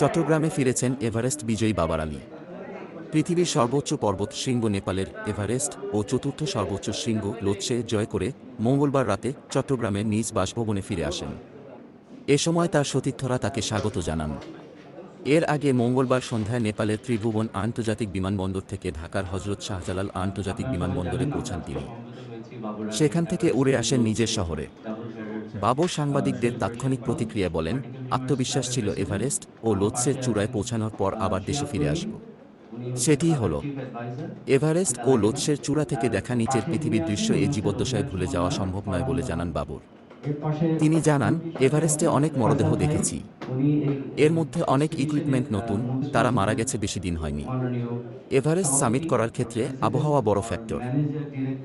চট্টগ্রামে ফিরেছেন এভারেস্ট বিজয়ী বাবার আলী। পৃথিবীর সর্বোচ্চ পর্বত শৃঙ্গ নেপালের এভারেস্ট ও চতুর্থ সর্বোচ্চ শৃঙ্গ লোৎসে জয় করে মঙ্গলবার রাতে চট্টগ্রামের নিজ বাসভবনে ফিরে আসেন। এ সময় তার সতীর্থরা তাকে স্বাগত জানান। এর আগে মঙ্গলবার সন্ধ্যায় নেপালের ত্রিভুবন আন্তর্জাতিক বিমানবন্দর থেকে ঢাকার হজরত শাহজালাল আন্তর্জাতিক বিমানবন্দরে পৌঁছান তিনি। সেখান থেকে উড়ে আসেন নিজের শহরে। বাবর সাংবাদিকদের তাৎক্ষণিক প্রতিক্রিয়া বলেন আত্মবিশ্বাস ছিল এভারেস্ট ও লোৎসের চূড়ায় পৌঁছানোর পর আবার দেশে ফিরে আসব। সেটিই হল, এভারেস্ট ও লোৎসের চূড়া থেকে দেখা নিচের পৃথিবীর দৃশ্য এই জীবদ্দশায় ভুলে যাওয়া সম্ভব নয় বলে জানান বাবুর। তিনি জানান, এভারেস্টে অনেক মরদেহ দেখেছি। এর মধ্যে অনেক ইকুইপমেন্ট নতুন, তারা মারা গেছে বেশি দিন হয়নি। এভারেস্ট সামিট করার ক্ষেত্রে আবহাওয়া বড় ফ্যাক্টর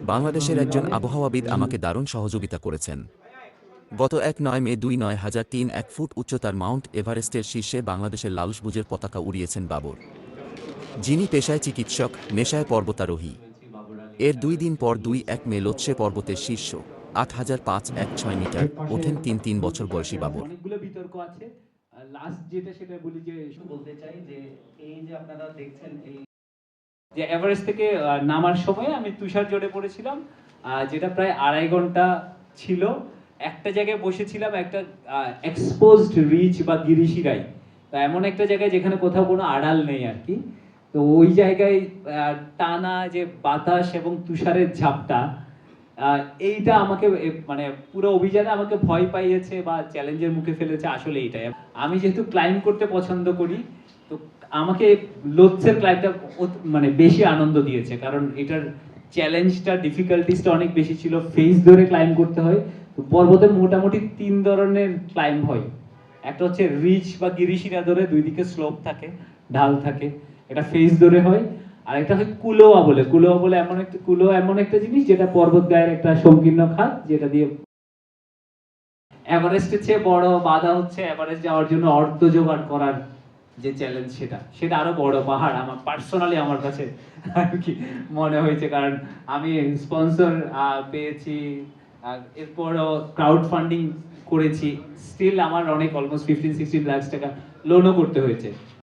বাংলাদেশের একজন আবহাওয়াবিদ আমাকে দারুণ সহযোগিতা করেছেন। গত এক নয় মে দুই নয় হাজার তিন এক ফুট উচ্চতার মাউন্ট এভারেস্টের শীর্ষে বাংলাদেশের লালসবুজের পতাকা উড়িয়েছেন বাবর। যিনি পেশায় চিকিৎসক, নেশায় পর্বতারোহী। এর দুই দিন পর দুই এক মে লোৎসে পর্বতের শীর্ষ, আট হাজার পাঁচ এক ছয় মিটার, ওঠেন তিন তিন বছর বয়সী বাবর। যে এভারেস্ট থেকে নামার সময় আমি তুষার জড়ে পড়েছিলাম যেটা প্রায় আড়াই ঘণ্টা ছিল। একটা জায়গায় বসেছিলাম একটা এক্সপোজড রিচ বা গিরিশিরাই। তো এমন একটা জায়গায় যেখানে কোথাও কোনো আড়াল নেই আর কি। তো ওই জায়গায় টানা যে বাতাস এবং তুষারের ঝাপটা এইটা আমাকে মানে পুরো অভিযানে আমাকে ভয় পাইয়েছে বা চ্যালেঞ্জের মুখে ফেলেছে, আসলে এইটাই। আমি যেহেতু ক্লাইম্ব করতে পছন্দ করি, তো আমাকে লোৎসের ক্লাইম্বটা মানে বেশি আনন্দ দিয়েছে। কারণ এটার চ্যালেঞ্জটা ডিফিকাল্টিসটা অনেক বেশি ছিল। ফেস ধরে ক্লাইম্ব করতে হয়। তো পর্বতে মোটামুটি তিন ধরনের ক্লাইম্ব হয়। একটা হচ্ছে রিচ বা গিরিশিরা ধরে দুই দিকে স্লোপ থাকে, ঢাল থাকে এটা ফেস ধরে হয়, আর একটা হয় কুলোয়া বলে। কুলোয়া বলে এমন একটা, কুলোয়া এমন একটা জিনিস যেটা পর্বত গায়ের একটা সংকীর্ণ খাত যেটা দিয়ে এভারেস্টের চেয়ে বড় বাধা হচ্ছে এভারেস্ট যাওয়ার জন্য অর্থ জোগাড় করার যে চ্যালেঞ্জ সেটা। সেটা আরও বড় পাহাড় আমার পার্সোনালি আমার কাছে আর কি মনে হয়েছে। কারণ আমি স্পন্সর পেয়েছি আর এরপরও ক্রাউড ফান্ডিং করেছি। স্টিল আমার অনেক অলমোস্ট ফিফটিন সিক্সটিন লাখ টাকা লোনও করতে হয়েছে।